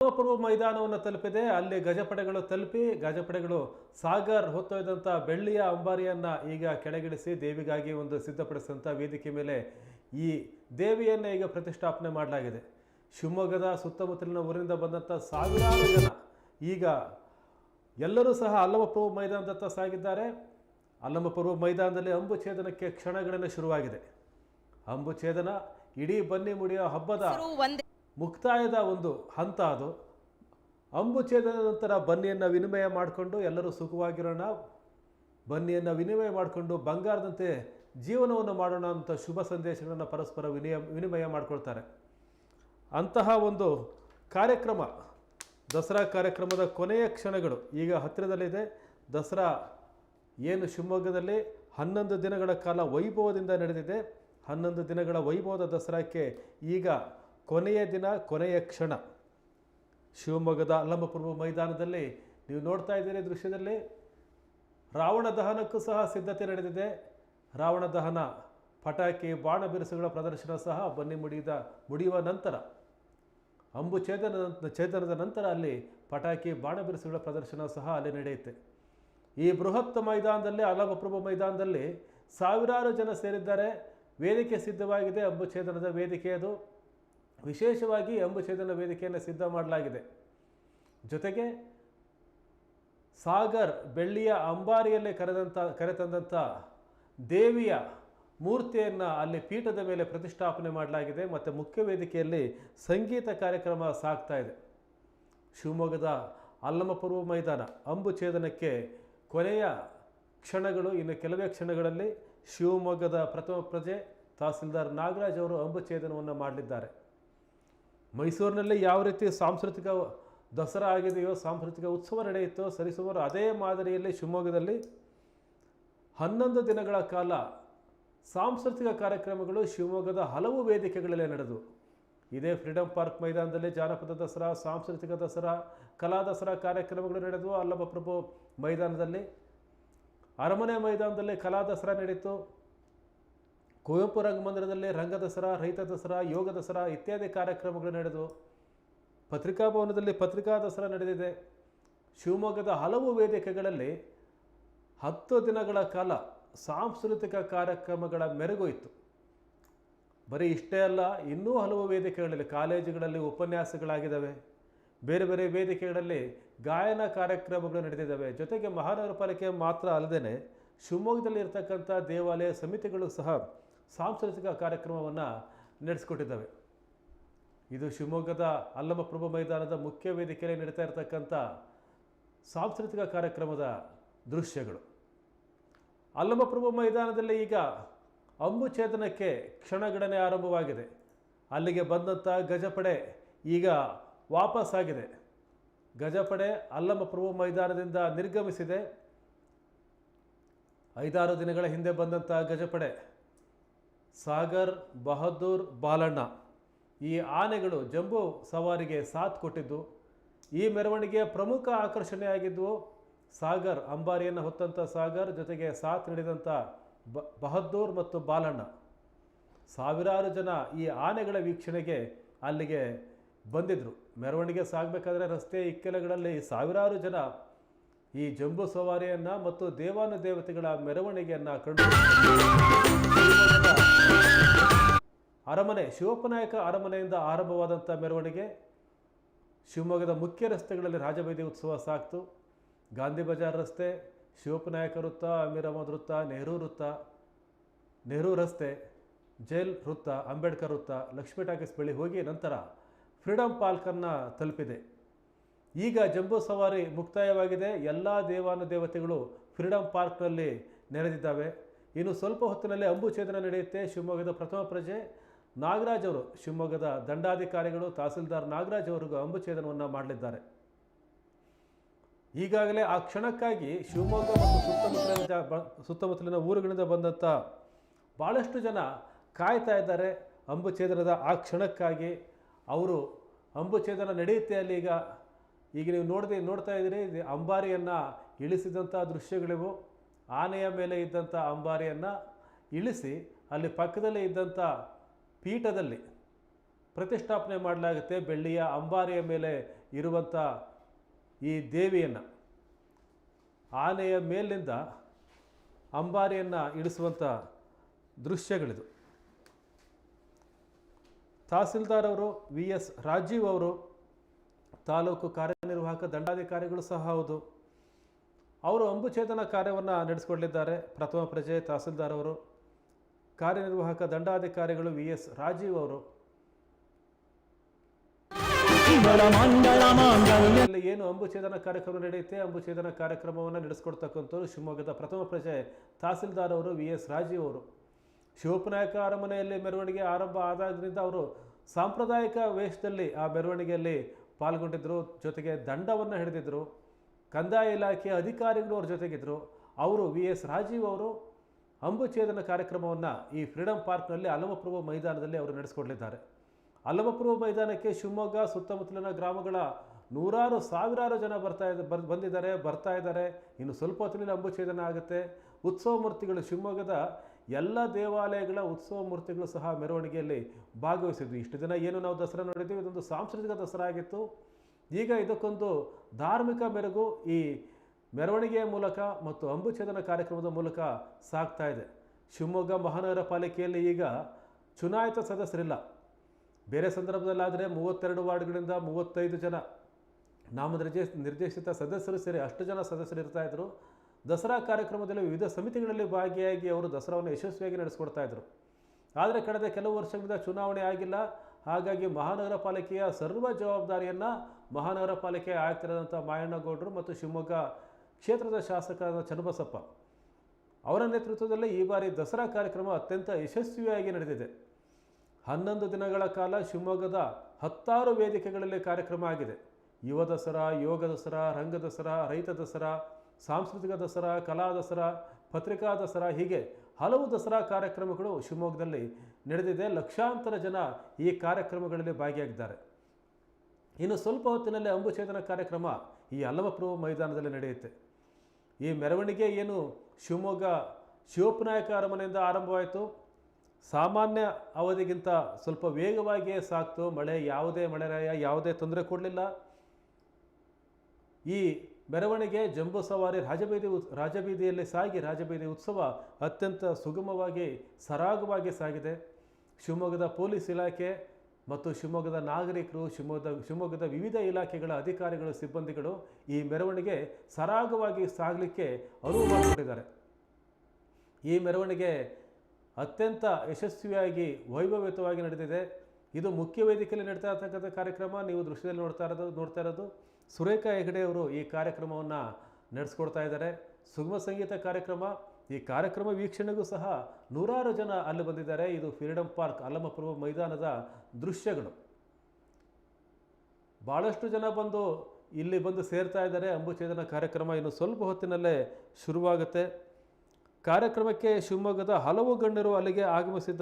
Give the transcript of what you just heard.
ಪೂರ್ವ ಮೈದಾನವನ್ನು ತಲುಪಿದೆ. ಅಲ್ಲಿ ಗಜಪಡೆಗಳು ತಲುಪಿ ಗಜಪಡೆಗಳು ಸಾಗರ್ ಹೊತ್ತೊಯ್ದಂಥ ಬೆಳ್ಳಿಯ ಅಂಬಾರಿಯನ್ನು ಈಗ ಕೆಳಗಿಳಿಸಿ ದೇವಿಗಾಗಿ ಒಂದು ಸಿದ್ಧಪಡಿಸಿದಂಥ ವೇದಿಕೆ ಮೇಲೆ ಈ ದೇವಿಯನ್ನು ಈಗ ಪ್ರತಿಷ್ಠಾಪನೆ ಮಾಡಲಾಗಿದೆ. ಶಿವಮೊಗ್ಗದ ಸುತ್ತಮುತ್ತಲಿನ ಊರಿನಿಂದ ಬಂದಂಥ ಸಾವಿರಾರು ಜನ ಈಗ ಎಲ್ಲರೂ ಸಹ ಅಲ್ಲಮಪೂರ್ವ ಮೈದಾನದತ್ತ ಸಾಗಿದ್ದಾರೆ. ಅಲ್ಲಮಪೂರ್ವ ಮೈದಾನದಲ್ಲಿ ಅಂಬು ಛೇದನಕ್ಕೆ ಕ್ಷಣಗಣನೆ ಶುರುವಾಗಿದೆ. ಅಂಬು ಛೇದನ ಇಡೀ ಬನ್ನಿ ಮುಡಿಯೋ ಹಬ್ಬದ ಮುಕ್ತಾಯದ ಒಂದು ಹಂತ ಅದು. ಅಂಬು ಛೇದನ ನಂತರ ಬನ್ನಿಯನ್ನು ವಿನಿಮಯ ಮಾಡಿಕೊಂಡು ಎಲ್ಲರೂ ಸುಖವಾಗಿರೋಣ. ಬನ್ನಿಯನ್ನು ವಿನಿಮಯ ಮಾಡಿಕೊಂಡು ಬಂಗಾರದಂತೆ ಜೀವನವನ್ನು ಮಾಡೋಣ ಅಂತ ಶುಭ ಸಂದೇಶಗಳನ್ನು ಪರಸ್ಪರ ವಿನಿಯ, ವಿನಿಮಯ ಮಾಡಿಕೊಳ್ತಾರೆ. ಅಂತಹ ಒಂದು ಕಾರ್ಯಕ್ರಮ, ದಸರಾ ಕಾರ್ಯಕ್ರಮದ ಕೊನೆಯ ಕ್ಷಣಗಳು ಈಗ ಹತ್ತಿರದಲ್ಲಿದೆ. ದಸರಾ ಏನು ಶಿವಮೊಗ್ಗದಲ್ಲಿ ಹನ್ನೊಂದು ದಿನಗಳ ಕಾಲ ವೈಭವದಿಂದ ನಡೆದಿದೆ. ಹನ್ನೊಂದು ದಿನಗಳ ವೈಭವದ ದಸರಾಕ್ಕೆ ಈಗ ಕೊನೆಯ ದಿನ, ಕೊನೆಯ ಕ್ಷಣ. ಶಿವಮೊಗ್ಗದ ಅಲ್ಲಮಪುರ್ವ ಮೈದಾನದಲ್ಲಿ ನೀವು ನೋಡ್ತಾ ಇದ್ದೀರಿ ದೃಶ್ಯದಲ್ಲಿ ರಾವಣ ದಹನಕ್ಕೂ ಸಹ ಸಿದ್ಧತೆ ನಡೆದಿದೆ. ರಾವಣ ದಹನ, ಪಟಾಕಿ, ಬಾಣ ಬಿರುಸುಗಳ ಪ್ರದರ್ಶನ ಸಹ ಬನ್ನಿ ಮುಡಿದ, ಮುಡಿಯುವ ನಂತರ, ಅಂಬು ಛೇದನ ಛೇದನದ ನಂತರ ಅಲ್ಲಿ ಪಟಾಕಿ, ಬಾಣ ಬಿರುಸುಗಳ ಪ್ರದರ್ಶನ ಸಹ ಅಲ್ಲಿ ನಡೆಯುತ್ತೆ. ಈ ಬೃಹತ್ ಮೈದಾನದಲ್ಲಿ ಅಲಮಪ್ರಭು ಮೈದಾನದಲ್ಲಿ ಸಾವಿರಾರು ಜನ ಸೇರಿದ್ದಾರೆ. ವೇದಿಕೆ ಸಿದ್ಧವಾಗಿದೆ ಅಂಬು ಛೇದನದ ವೇದಿಕೆ ಅದು. ವಿಶೇಷವಾಗಿ ಅಂಬುಛೇದನ ವೇದಿಕೆಯನ್ನು ಸಿದ್ಧ ಮಾಡಲಾಗಿದೆ. ಜೊತೆಗೆ ಸಾಗರ್ ಬೆಳ್ಳಿಯ ಅಂಬಾರಿಯಲ್ಲೇ ಕರೆದಂಥ ಕರೆತಂದಂಥ ದೇವಿಯ ಮೂರ್ತಿಯನ್ನು ಅಲ್ಲಿ ಪೀಠದ ಮೇಲೆ ಪ್ರತಿಷ್ಠಾಪನೆ ಮಾಡಲಾಗಿದೆ. ಮತ್ತು ಮುಖ್ಯ ವೇದಿಕೆಯಲ್ಲಿ ಸಂಗೀತ ಕಾರ್ಯಕ್ರಮ ಸಾಗ್ತಾ ಇದೆ. ಶಿವಮೊಗ್ಗದ ಅಲ್ಲಮಪೂರ್ವ ಮೈದಾನ ಅಂಬುಛೇದನಕ್ಕೆ ಕೊನೆಯ ಕ್ಷಣಗಳು, ಇನ್ನು ಕೆಲವೇ ಕ್ಷಣಗಳಲ್ಲಿ ಶಿವಮೊಗ್ಗದ ಪ್ರಥಮ ಪ್ರಜೆ ತಹಸೀಲ್ದಾರ್ ನಾಗರಾಜ್ ಅವರು ಅಂಬುಛೇದನವನ್ನು ಮಾಡಲಿದ್ದಾರೆ. ಮೈಸೂರಿನಲ್ಲಿ ಯಾವ ರೀತಿ ಸಾಂಸ್ಕೃತಿಕ ದಸರಾ ಆಗಿದೆಯೋ, ಸಾಂಸ್ಕೃತಿಕ ಉತ್ಸವ ನಡೆಯುತ್ತೋ, ಸರಿಸುಮಾರು ಅದೇ ಮಾದರಿಯಲ್ಲಿ ಶಿವಮೊಗ್ಗದಲ್ಲಿ ಹನ್ನೊಂದು ದಿನಗಳ ಕಾಲ ಸಾಂಸ್ಕೃತಿಕ ಕಾರ್ಯಕ್ರಮಗಳು ಶಿವಮೊಗ್ಗದ ಹಲವು ವೇದಿಕೆಗಳಲ್ಲಿ ನಡೆದವು ಇದೇ ಫ್ರೀಡಂ ಪಾರ್ಕ್ ಮೈದಾನದಲ್ಲಿ ಜಾನಪದ ದಸರಾ, ಸಾಂಸ್ಕೃತಿಕ ದಸರಾ, ಕಲಾ ದಸರಾ ಕಾರ್ಯಕ್ರಮಗಳು ನಡೆದವು ಅಲ್ಲಮಪ್ರಭು ಮೈದಾನದಲ್ಲಿ, ಅರಮನೆ ಮೈದಾನದಲ್ಲಿ ಕಲಾ ದಸರಾ ನಡೀತು. ಕುವೆಂಪು ರಂಗಮಂದಿರದಲ್ಲಿ ರಂಗ ದಸರಾ, ರೈತ ದಸರಾ, ಯೋಗ ದಸರಾ ಇತ್ಯಾದಿ ಕಾರ್ಯಕ್ರಮಗಳು ನಡೆದವು ಪತ್ರಿಕಾ ಭವನದಲ್ಲಿ ಪತ್ರಿಕಾ ದಸರಾ ನಡೆದಿದೆ. ಶಿವಮೊಗ್ಗದ ಹಲವು ವೇದಿಕೆಗಳಲ್ಲಿ ಹತ್ತು ದಿನಗಳ ಕಾಲ ಸಾಂಸ್ಕೃತಿಕ ಕಾರ್ಯಕ್ರಮಗಳ ಮೆರುಗು ಇತ್ತು. ಬರೀ ಇಷ್ಟೇ ಅಲ್ಲ, ಇನ್ನೂ ಹಲವು ವೇದಿಕೆಗಳಲ್ಲಿ, ಕಾಲೇಜುಗಳಲ್ಲಿ ಉಪನ್ಯಾಸಗಳಾಗಿದ್ದಾವೆ. ಬೇರೆ ಬೇರೆ ವೇದಿಕೆಗಳಲ್ಲಿ ಗಾಯನ ಕಾರ್ಯಕ್ರಮಗಳು ನಡೆದಿದ್ದಾವೆ. ಜೊತೆಗೆ ಮಹಾನಗರ ಪಾಲಿಕೆ ಮಾತ್ರ ಅಲ್ಲದೆ ಶಿವಮೊಗ್ಗದಲ್ಲಿ ಇರತಕ್ಕಂಥ ದೇವಾಲಯ ಸಮಿತಿಗಳು ಸಹ ಸಾಂಸ್ಕೃತಿಕ ಕಾರ್ಯಕ್ರಮವನ್ನು ನಡೆಸಿಕೊಟ್ಟಿದ್ದಾವೆ. ಇದು ಶಿವಮೊಗ್ಗದ ಅಲ್ಲಮಪ್ರಭು ಮೈದಾನದ ಮುಖ್ಯ ವೇದಿಕೆಯಲ್ಲಿ ನಡೀತಾ ಇರತಕ್ಕಂಥ ಸಾಂಸ್ಕೃತಿಕ ಕಾರ್ಯಕ್ರಮದ ದೃಶ್ಯಗಳು. ಅಲ್ಲಮಪ್ರಭು ಮೈದಾನದಲ್ಲಿ ಈಗ ಅಂಬುಛೇದನಕ್ಕೆ ಕ್ಷಣಗಣನೆ ಆರಂಭವಾಗಿದೆ. ಅಲ್ಲಿಗೆ ಬಂದಂಥ ಗಜಪಡೆ ಈಗ ವಾಪಸ್ಸಾಗಿದೆ. ಗಜಪಡೆ ಅಲ್ಲಮಪ್ರಭು ಮೈದಾನದಿಂದ ನಿರ್ಗಮಿಸಿದೆ. ಐದಾರು ದಿನಗಳ ಹಿಂದೆ ಬಂದಂಥ ಗಜಪಡೆ. ಸಾಗರ್ ಬಹದ್ದೂರ್ ಬಾಲಣ್ಣ. ಈ ಆನೆಗಳು ಜಂಬೂ ಸವಾರಿಗೆ ಸಾಥ್ ಕೊಟ್ಟಿದ್ದು. ಈ ಮೆರವಣಿಗೆಯ ಪ್ರಮುಖ ಆಕರ್ಷಣೆಯಾಗಿದ್ವು ಸಾಗರ್ ಅಂಬಾರಿಯನ್ನು ಹೊತ್ತಂಥ ಸಾಗರ್ ಜೊತೆಗೆ ಸಾಥ್ ನೀಡಿದಂಥ ಬ ಬಹದ್ದೂರ್ ಮತ್ತು ಬಾಲಣ್ಣ. ಸಾವಿರಾರು ಜನ ಈ ಆನೆಗಳ ವೀಕ್ಷಣೆಗೆ ಅಲ್ಲಿಗೆ ಬಂದಿದ್ದರು ಮೆರವಣಿಗೆ ಸಾಗಬೇಕಾದ್ರೆ ರಸ್ತೆ ಇಕ್ಕೆಲಗಳಲ್ಲಿ ಸಾವಿರಾರು ಜನ ಈ ಜಂಬೂ ಸವಾರಿಯನ್ನು ಮತ್ತು ದೇವಾನು ದೇವತೆಗಳ ಮೆರವಣಿಗೆಯನ್ನು ಕಂಡು ಅರಮನೆ ಶಿವಪ್ಪನಾಯಕ ಅರಮನೆಯಿಂದ ಆರಂಭವಾದಂಥ ಮೆರವಣಿಗೆ. ಶಿವಮೊಗ್ಗದ ಮುಖ್ಯ ರಸ್ತೆಗಳಲ್ಲಿ ರಾಜಬೀದಿ ಉತ್ಸವ ಸಾಕ್ತು. ಗಾಂಧಿ ಬಜಾರ್ ರಸ್ತೆ ಶಿವಪ್ಪನಾಯಕ ವೃತ್ತ ಅಮೀರ್ ಅಹಮದ್ ವೃತ್ತ, ನೆಹರು ವೃತ್ತ, ನೆಹರು ರಸ್ತೆ, ಜೈಲ್ ವೃತ್ತ, ಅಂಬೇಡ್ಕರ್ ವೃತ್ತ, ಲಕ್ಷ್ಮೀ ಟಾಕೀಸ್ ಬಳಿ ಹೋಗಿ ನಂತರ ಫ್ರೀಡಂ ಪಾಲ್ಕನ್ನು ತಲುಪಿದೆ. ಈಗ ಜಂಬೂ ಸವಾರಿ ಮುಕ್ತಾಯವಾಗಿದೆ. ಎಲ್ಲ ದೇವಾನು ದೇವತೆಗಳು ಫ್ರೀಡಂ ಪಾರ್ಕ್ನಲ್ಲಿ ನೆರೆದಿದ್ದಾವೆ. ಇನ್ನು ಸ್ವಲ್ಪ ಹೊತ್ತಿನಲ್ಲಿ ಅಂಬು ಛೇದನ ನಡೆಯುತ್ತೆ ಶಿವಮೊಗ್ಗದ ಪ್ರಥಮ ಪ್ರಜೆ. ನಾಗರಾಜ್ ಅವರು ಶಿವಮೊಗ್ಗದ ದಂಡಾಧಿಕಾರಿಗಳು, ತಹಸೀಲ್ದಾರ್ ನಾಗರಾಜ್ ಅವರಿಗೂ ಅಂಬು ಛೇದನವನ್ನು ಮಾಡಲಿದ್ದಾರೆ. ಈಗಾಗಲೇ ಆ ಕ್ಷಣಕ್ಕಾಗಿ ಶಿವಮೊಗ್ಗ ಮತ್ತು ಸುತ್ತಮುತ್ತಲಿನ ಸುತ್ತಮುತ್ತಲಿನ ಊರುಗಳಿಂದ ಬಂದಂಥ ಭಾಳಷ್ಟು ಜನ ಕಾಯ್ತಾ ಇದ್ದಾರೆ ಅಂಬು ಛೇದನದ ಆ ಕ್ಷಣಕ್ಕಾಗಿ. ಅವರು ಅಂಬು ಛೇದನ ನಡೆಯುತ್ತೆ ಅಲ್ಲಿ ಈಗ ಈಗ ನೀವು ನೋಡದೆ, ನೋಡ್ತಾ ಇದ್ದೀರಿ, ಇದು ಅಂಬಾರಿಯನ್ನು ಇಳಿಸಿದಂಥ ದೃಶ್ಯಗಳಿವು. ಆನೆಯ ಮೇಲೆ ಇದ್ದಂಥ ಅಂಬಾರಿಯನ್ನು ಇಳಿಸಿ ಅಲ್ಲಿ ಪಕ್ಕದಲ್ಲೇ ಇದ್ದಂಥ ಪೀಠದಲ್ಲಿ ಪ್ರತಿಷ್ಠಾಪನೆ ಮಾಡಲಾಗುತ್ತೆ ಬೆಳ್ಳಿಯ ಅಂಬಾರಿಯ ಮೇಲೆ ಇರುವಂಥ ಈ ದೇವಿಯನ್ನು. ಆನೆಯ ಮೇಲಿಂದ ಅಂಬಾರಿಯನ್ನು ಇಳಿಸುವಂಥ ದೃಶ್ಯಗಳಿದು. ತಹಸೀಲ್ದಾರ್ ಅವರು, ವಿ ಎಸ್ ರಾಜೀವ್ ಅವರು ತಾಲೂಕು ಕಾರ್ಯನಿರ್ವಾಹಕ ದಂಡಾಧಿಕಾರಿಗಳು ಸಹ ಹೌದು. ಅವರು ಅಂಬುಛೇದನ ಕಾರ್ಯವನ್ನು ನಡೆಸಿಕೊಡಲಿದ್ದಾರೆ. ಪ್ರಥಮ ಪ್ರಜೆ ತಹಸೀಲ್ದಾರ್ ಅವರು ಕಾರ್ಯನಿರ್ವಾಹಕ ದಂಡಾಧಿಕಾರಿಗಳು ವಿ ಎಸ್ ರಾಜೀವ್ ಅವರು. ಏನು ಅಂಬುಛೇದನ ಕಾರ್ಯಕ್ರಮ ನಡೆಯುತ್ತೆ ಅಂಬುಛೇದನ ಕಾರ್ಯಕ್ರಮವನ್ನು ನಡೆಸ್ಕೊಡ್ತಕ್ಕಂಥವ್ರು ಶಿವಮೊಗ್ಗದ ಪ್ರಥಮ ಪ್ರಜೆ ತಹಸೀಲ್ದಾರ್ ಅವರು ವಿ ಎಸ್ ರಾಜೀವ್ ಅವರು. ಶಿವಪ್ಪನಾಯಕ ಅರಮನೆಯಲ್ಲಿ ಮೆರವಣಿಗೆ ಆರಂಭ ಆದಾಗಿನಿಂದ ಅವರು ಸಾಂಪ್ರದಾಯಿಕ ವೇಷದಲ್ಲಿ ಆ ಮೆರವಣಿಗೆಯಲ್ಲಿ ಪಾಲ್ಗೊಂಡಿದ್ದರು ಜೊತೆಗೆ ದಂಡವನ್ನು ಹಿಡಿದಿದ್ದರು ಕಂದಾಯ ಇಲಾಖೆಯ ಅಧಿಕಾರಿಗಳು ಅವ್ರ ಜೊತೆಗಿದ್ದರು ಅವರು ವಿ ಎಸ್ ರಾಜೀವ್ ಅವರು ಅಂಬುಛೇದನ ಕಾರ್ಯಕ್ರಮವನ್ನು ಈ ಫ್ರೀಡಂ ಪಾರ್ಕ್ನಲ್ಲಿ ಅಲಮಪ್ರಭು ಮೈದಾನದಲ್ಲಿ ಅವರು ನಡೆಸಿಕೊಡಲಿದ್ದಾರೆ. ಅಲಮಪ್ರವ ಮೈದಾನಕ್ಕೆ ಶಿವಮೊಗ್ಗ, ಸುತ್ತಮುತ್ತಲಿನ ಗ್ರಾಮಗಳ ನೂರಾರು, ಸಾವಿರಾರು ಜನ ಬರ್ತಾ ಬರ್, ಬಂದಿದ್ದಾರೆ, ಬರ್ತಾ ಇದ್ದಾರೆ. ಇನ್ನು ಸ್ವಲ್ಪ ಹೊತ್ತಿನಲ್ಲಿ ಅಂಬುಛೇದನ ಆಗುತ್ತೆ. ಉತ್ಸವ ಮೂರ್ತಿಗಳು ಶಿವಮೊಗ್ಗದ ಎಲ್ಲ ದೇವಾಲಯಗಳ ಉತ್ಸವ ಮೂರ್ತಿಗಳು ಸಹ ಮೆರವಣಿಗೆಯಲ್ಲಿ ಭಾಗವಹಿಸಿದ್ವಿ. ಇಷ್ಟು ದಿನ ಏನು ನಾವು ದಸರಾ ನೋಡಿದ್ವಿ ಇದೊಂದು ಸಾಂಸ್ಕೃತಿಕ ದಸರಾ ಆಗಿತ್ತು. ಈಗ ಇದಕ್ಕೊಂದು ಧಾರ್ಮಿಕ ಮೆರುಗು ಈ ಮೆರವಣಿಗೆಯ ಮೂಲಕ ಮತ್ತು ಅಂಬುಛೇದನ ಕಾರ್ಯಕ್ರಮದ ಮೂಲಕ ಸಾಗ್ತಾ ಇದೆ. ಶಿವಮೊಗ್ಗ ಮಹಾನಗರ ಪಾಲಿಕೆಯಲ್ಲಿ ಈಗ ಚುನಾಯಿತ ಸದಸ್ಯರಿಲ್ಲ. ಬೇರೆ ಸಂದರ್ಭದಲ್ಲಾದರೆ ಮೂವತ್ತೆರಡು ವಾರ್ಡ್ಗಳಿಂದ ಮೂವತ್ತೈದು ಜನ ನಾಮನಿರ್ದೇಶ, ನಿರ್ದೇಶಿತ ಸದಸ್ಯರು ಸೇರಿ ಅಷ್ಟು ಜನ ಸದಸ್ಯರು ಇರ್ತಾ ಇದ್ರು. ದಸರಾ ಕಾರ್ಯಕ್ರಮದಲ್ಲಿ ವಿವಿಧ ಸಮಿತಿಗಳಲ್ಲಿ ಭಾಗಿಯಾಗಿ ಅವರು ದಸರಾವನ್ನು ಯಶಸ್ವಿಯಾಗಿ ನಡೆಸಿಕೊಡ್ತಾ ಇದ್ದರು. ಆದರೆ ಕಳೆದ ಕೆಲವು ವರ್ಷಗಳಿಂದ ಚುನಾವಣೆ ಆಗಿಲ್ಲ. ಹಾಗಾಗಿ ಮಹಾನಗರ ಪಾಲಿಕೆಯ ಸರ್ವ ಜವಾಬ್ದಾರಿಯನ್ನು ಮಹಾನಗರ ಪಾಲಿಕೆ ಆಯುಕ್ತರಾದಂಥ ಮಾಯಣ್ಣಗೌಡರು ಮತ್ತು ಶಿವಮೊಗ್ಗ ಕ್ಷೇತ್ರದ ಶಾಸಕರಾದ ಚನ್ನಬಸಪ್ಪ ಅವರ ನೇತೃತ್ವದಲ್ಲಿ ಈ ಬಾರಿ ದಸರಾ ಕಾರ್ಯಕ್ರಮ ಅತ್ಯಂತ ಯಶಸ್ವಿಯಾಗಿ ನಡೆದಿದೆ. ಹನ್ನೊಂದು ದಿನಗಳ ಕಾಲ ಶಿವಮೊಗ್ಗದ ಹತ್ತಾರು ವೇದಿಕೆಗಳಲ್ಲಿ ಕಾರ್ಯಕ್ರಮ ಆಗಿದೆ. ಯುವ ದಸರಾ, ಯೋಗ ದಸರಾ, ರಂಗ ದಸರಾ, ರೈತ ದಸರಾ ಸಾಂಸ್ಕೃತಿಕ ದಸರಾ, ಕಲಾ ದಸರಾ, ಪತ್ರಿಕಾ ದಸರಾ, ಹೀಗೆ ಹಲವು ದಸರಾ ಕಾರ್ಯಕ್ರಮಗಳು ಶಿವಮೊಗ್ಗದಲ್ಲಿ ನಡೆದಿದೆ. ಲಕ್ಷಾಂತರ ಜನ ಈ ಕಾರ್ಯಕ್ರಮಗಳಲ್ಲಿ ಭಾಗಿಯಾಗಿದ್ದಾರೆ. ಇನ್ನು ಸ್ವಲ್ಪ ಹೊತ್ತಿನಲ್ಲಿ ಅಂಬುಛೇದನ ಕಾರ್ಯಕ್ರಮ ಈ ಅಲ್ಲಮಪ್ರಭು ಮೈದಾನದಲ್ಲಿ ನಡೆಯುತ್ತೆ. ಈ ಮೆರವಣಿಗೆ ಏನು ಶಿವಮೊಗ್ಗ ಶಿವಪ್ಪನಾಯಕ ಅರಮನೆಯಿಂದ ಆರಂಭವಾಯಿತು. ಸಾಮಾನ್ಯ ಅವಧಿಗಿಂತ ಸ್ವಲ್ಪ ವೇಗವಾಗಿಯೇ ಸಾಕ್ತು. ಮಳೆ ಯಾವುದೇ ಮಳೆರಾಯ, ಯಾವುದೇ ತೊಂದರೆ ಕೊಡಲಿಲ್ಲ. ಈ ಮೆರವಣಿಗೆ, ಜಂಬೂ ಸವಾರಿ, ರಾಜಬೀದಿ ರಾಜಬೀದಿಯಲ್ಲಿ ಸಾಗಿ ರಾಜಬೀದಿ ಉತ್ಸವ ಅತ್ಯಂತ ಸುಗಮವಾಗಿ, ಸರಾಗವಾಗಿ ಸಾಗಿದೆ. ಶಿವಮೊಗ್ಗದ ಪೊಲೀಸ್ ಇಲಾಖೆ ಮತ್ತು ಶಿವಮೊಗ್ಗದ ನಾಗರಿಕರು, ಶಿವಮೊಗ್ಗದ ಶಿವಮೊಗ್ಗದ ವಿವಿಧ ಇಲಾಖೆಗಳ ಅಧಿಕಾರಿಗಳು, ಸಿಬ್ಬಂದಿಗಳು ಈ ಮೆರವಣಿಗೆ ಸರಾಗವಾಗಿ ಸಾಗಲಿಕ್ಕೆ ಅನುವು ಮಾಡಿಕೊಟ್ಟಿದ್ದಾರೆ. ಈ ಮೆರವಣಿಗೆ ಅತ್ಯಂತ ಯಶಸ್ವಿಯಾಗಿ, ವೈಭವಯುತವಾಗಿ ನಡೆದಿದೆ. ಇದು ಮುಖ್ಯ ವೇದಿಕೆಯಲ್ಲಿ ನಡೀತಾ ಇರ್ತಕ್ಕಂಥ ಕಾರ್ಯಕ್ರಮ. ನೀವು ದೃಶ್ಯದಲ್ಲಿ ನೋಡ್ತಾ ಇರೋದು ನೋಡ್ತಾ ಇರೋದು. ಸುರೇಖಾ ಹೆಗಡೆ ಅವರು ಈ ಕಾರ್ಯಕ್ರಮವನ್ನು ನಡೆಸ್ಕೊಡ್ತಾ ಇದ್ದಾರೆ. ಸುಗಮ ಸಂಗೀತ ಕಾರ್ಯಕ್ರಮ, ಈ ಕಾರ್ಯಕ್ರಮ ವೀಕ್ಷಣೆಗೂ ಸಹ ನೂರಾರು ಜನ ಅಲ್ಲಿ ಬಂದಿದ್ದಾರೆ. ಇದು ಫ್ರೀಡಮ್ ಪಾರ್ಕ್ ಅಲ್ಲಮಪ್ರಭು ಮೈದಾನದ ದೃಶ್ಯಗಳು. ಭಾಳಷ್ಟು ಜನ ಬಂದು ಇಲ್ಲಿ ಬಂದು ಸೇರ್ತಾ ಇದ್ದಾರೆ. ಅಂಬುಛೇದನ ಕಾರ್ಯಕ್ರಮ ಇನ್ನು ಸ್ವಲ್ಪ ಹೊತ್ತಿನಲ್ಲೇ ಶುರುವಾಗುತ್ತೆ. ಕಾರ್ಯಕ್ರಮಕ್ಕೆ ಶಿವಮೊಗ್ಗದ ಹಲವು ಗಣ್ಯರು ಅಲ್ಲಿಗೆ ಆಗಮಿಸಿದ್ದಾರೆ.